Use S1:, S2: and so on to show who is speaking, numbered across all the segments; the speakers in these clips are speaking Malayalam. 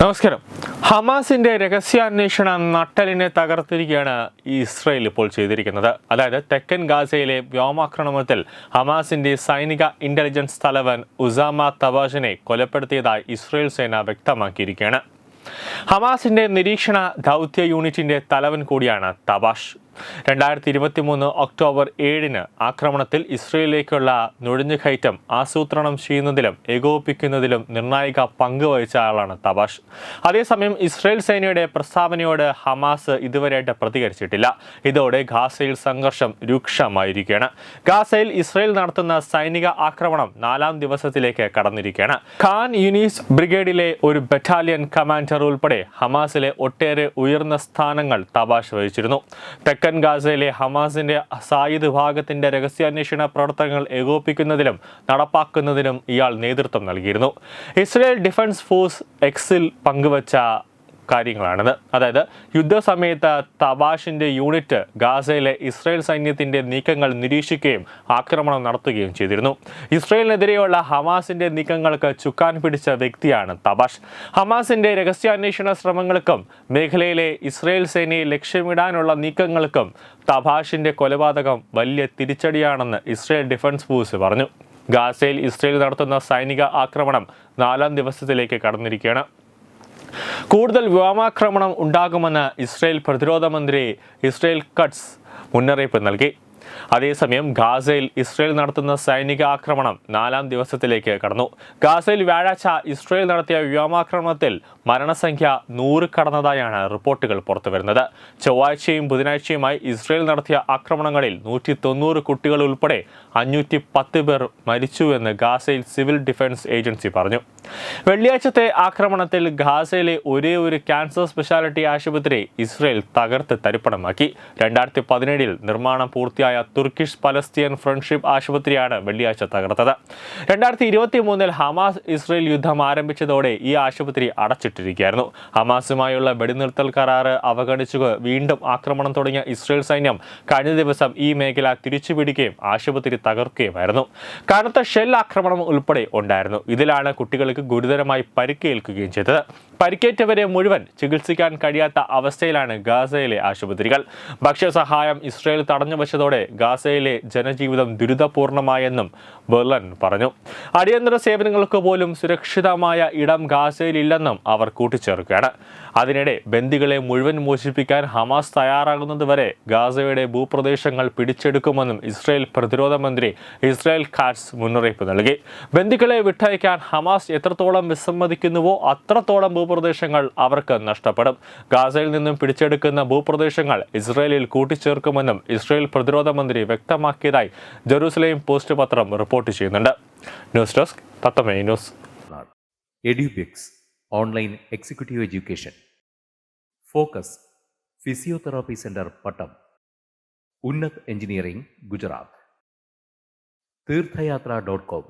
S1: നമസ്കാരം. ഹമാസിന്റെ രഹസ്യാന്വേഷണ നട്ടലിനെ തകർത്തിരിക്കുകയാണ് ഇസ്രയേൽ ഇപ്പോൾ ചെയ്തിരിക്കുന്നത്. അതായത് തെക്കൻ ഗാസയിലെ വ്യോമാക്രമണത്തിൽ ഹമാസിന്റെ സൈനിക ഇന്റലിജൻസ് തലവൻ ഉസാമ തവാഷിനെ കൊലപ്പെടുത്തിയതായി ഇസ്രയേൽ സേന വ്യക്തമാക്കിയിരിക്കുകയാണ്. ഹമാസിന്റെ നിരീക്ഷണ ദൗത്യ യൂണിറ്റിന്റെ തലവൻ കൂടിയാണ് തബാഷ് രണ്ടായിരത്തി ഇരുപത്തി മൂന്ന് ഒക്ടോബർ ഏഴിന് ആക്രമണത്തിൽ ഇസ്രയേലിലേക്കുള്ള നുഴഞ്ഞുകയറ്റം ആസൂത്രണം ചെയ്യുന്നതിലും ഏകോപിപ്പിക്കുന്നതിലും നിർണായക പങ്ക് വഹിച്ച ആളാണ് തബാഷ് അതേസമയം ഇസ്രയേൽ സേനയുടെ പ്രസ്താവനയോട് ഹമാസ് ഇതുവരെയായിട്ട് പ്രതികരിച്ചിട്ടില്ല. ഇതോടെ ഗാസയിൽ സംഘർഷം രൂക്ഷമായിരിക്കുകയാണ്. ഗാസയിൽ ഇസ്രയേൽ നടത്തുന്ന സൈനിക ആക്രമണം നാലാം ദിവസത്തിലേക്ക് കടന്നിരിക്കുകയാണ്. ഖാൻ യുനീസ് ബ്രിഗേഡിലെ ഒരു ബറ്റാലിയൻ കമാൻഡർ ഉൾപ്പെടെ ഹമാസിലെ ഒട്ടേറെ ഉയർന്ന സ്ഥാനങ്ങൾ തബാഷ് വഹിച്ചിരുന്നു. തെക്കൻ ഗാസയിലെ ഹമാസിന്റെ സായുധ വിഭാഗത്തിന്റെ രഹസ്യാന്വേഷണ പ്രവർത്തനങ്ങൾ ഏകോപിപ്പിക്കുന്നതിലും നടപ്പാക്കുന്നതിനും ഇയാൾ നേതൃത്വം നൽകിയിരുന്നു. ഇസ്രയേൽ ഡിഫൻസ് ഫോഴ്സ് എക്സിൽ പങ്കുവച്ച കാര്യങ്ങളാണിത്. അതായത് യുദ്ധസമയത്ത് തബാഷിന്റെ യൂണിറ്റ് ഗാസയിലെ ഇസ്രായേൽ സൈന്യത്തിന്റെ നീക്കങ്ങൾ നിരീക്ഷിക്കുകയും ആക്രമണം നടത്തുകയും ചെയ്തിരുന്നു. ഇസ്രായേലിനെതിരെയുള്ള ഹമാസിന്റെ നീക്കങ്ങൾക്ക് ചുക്കാൻ പിടിച്ച വ്യക്തിയാണ് തവാഷ്. ഹമാസിന്റെ രഹസ്യാന്വേഷണ ശ്രമങ്ങൾക്കും മേഖലയിലെ ഇസ്രായേൽ സേനയെ ലക്ഷ്യമിടാനുള്ള നീക്കങ്ങൾക്കും തബാഷിന്റെ കൊലപാതകം വലിയ തിരിച്ചടിയാണെന്ന് ഇസ്രായേൽ ഡിഫൻസ് ഫോഴ്സ് പറഞ്ഞു. ഗാസയിൽ ഇസ്രായേൽ നടത്തുന്ന സൈനിക ആക്രമണം നാലാം ദിവസത്തിലേക്ക് കടന്നിരിക്കുകയാണ്. കൂടുതൽ വ്യോമാക്രമണം ഉണ്ടാകുമെന്ന് ഇസ്രയേൽ പ്രതിരോധ മന്ത്രി ഇസ്രയേൽ കട്സ് മുന്നറിയിപ്പ് നൽകി. അതേസമയം ഗാസയിൽ ഇസ്രയേൽ നടത്തുന്ന സൈനിക ആക്രമണം നാലാം ദിവസത്തിലേക്ക് കടന്നു. ഗാസയിൽ വ്യാഴാഴ്ച ഇസ്രയേൽ നടത്തിയ വ്യോമാക്രമണത്തിൽ മരണസംഖ്യ നൂറ് കടന്നതായാണ് റിപ്പോർട്ടുകൾ പുറത്തുവരുന്നത്. ചൊവ്വാഴ്ചയും ബുധനാഴ്ചയുമായി ഇസ്രയേൽ നടത്തിയ ആക്രമണങ്ങളിൽ നൂറ്റി തൊണ്ണൂറ് കുട്ടികൾ ഉൾപ്പെടെ അഞ്ഞൂറ്റി പത്ത് പേർ മരിച്ചുവെന്ന് ഗാസയിൽ സിവിൽ ഡിഫൻസ് ഏജൻസി പറഞ്ഞു. വെള്ളിയാഴ്ചത്തെ ആക്രമണത്തിൽ ഗാസയിലെ ഒരേ ഒരു ക്യാൻസർ സ്പെഷ്യാലിറ്റി ആശുപത്രി ഇസ്രയേൽ തകർത്ത് തരിപ്പണമാക്കി. രണ്ടായിരത്തി പതിനേഴിൽ നിർമ്മാണം പൂർത്തിയായ തുർക്കിഷ് പലസ്തീൻ ഫ്രണ്ട്ഷിപ്പ് ആശുപത്രിയാണ് വെള്ളിയാഴ്ച തകർത്തത്. രണ്ടായിരത്തി ഇരുപത്തി മൂന്നിൽ ഹമാസ് ഇസ്രയേൽ യുദ്ധം ആരംഭിച്ചതോടെ ഈ ആശുപത്രി അടച്ചിട്ടിരിക്കുകയായിരുന്നു. ഹമാസുമായുള്ള വെടിനിർത്തൽ കരാറ് അവഗണിച്ചു വീണ്ടും ആക്രമണം തുടങ്ങിയ ഇസ്രയേൽ സൈന്യം കഴിഞ്ഞ ദിവസം ഈ മേഖല തിരിച്ചുപിടിക്കുകയും ആശുപത്രി തകർക്കുകയുമായിരുന്നു. കനത്ത ഷെൽ ആക്രമണം ഉൾപ്പെടെ ഉണ്ടായിരുന്നു. ഇതിലാണ് കുട്ടികൾക്ക് ഗുരുതരമായി പരിക്കേൽക്കുകയും ചെയ്തത്. പരിക്കേറ്റവരെ മുഴുവൻ ചികിത്സിക്കാൻ കഴിയാത്ത അവസ്ഥയിലാണ് ഗാസയിലെ ആശുപത്രികൾ. ഭക്ഷ്യസഹായം ഇസ്രയേൽ തടഞ്ഞു വച്ചതോടെ ഗാസയിലെ ജനജീവിതം ദുരിതപൂർണമായെന്നും ബെർലൻ പറഞ്ഞു. അടിയന്തര സേവനങ്ങൾക്ക് പോലും സുരക്ഷിതമായ ഇടം ഗാസയിലില്ലെന്നും അവർ കൂട്ടിച്ചേർക്കുകയാണ്. അതിനിടെ ബന്ദികളെ മുഴുവൻ മോചിപ്പിക്കാൻ ഹമാസ് തയ്യാറാകുന്നതുവരെ ഗാസയുടെ ഭൂപ്രദേശങ്ങൾ പിടിച്ചെടുക്കുമെന്നും ഇസ്രയേൽ പ്രതിരോധ മന്ത്രി ഇസ്രായേൽ കാറ്റ്സ് മുന്നറിയിപ്പ് നൽകി. ബന്ദികളെ വിട്ടയക്കാൻ ഹമാസ് എത്രത്തോളം വിസമ്മതിക്കുന്നുവോ അത്രത്തോളം ഭൂപ്രദേശങ്ങൾ അവർക്ക് നഷ്ടപ്പെടും. ഗാസയിൽ നിന്നും പിടിച്ചെടുക്കുന്ന ഭൂപ്രദേശങ്ങൾ ഇസ്രയേലിൽ കൂട്ടിച്ചേർക്കുമെന്നും ഇസ്രയേൽ പ്രതിരോധ മന്ത്രി വ്യക്തമാക്കിയതായി ജെറൂസലേം പോസ്റ്റ് പത്രം റിപ്പോർട്ട് ചെയ്യുന്നുണ്ട്. News desk Thathame news.
S2: Edubix online executive education. Focus physiotherapy centre Pattom. Unnat engineering Gujarat. Theerthayathra dot com.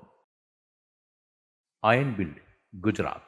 S2: Iron build Gujarat.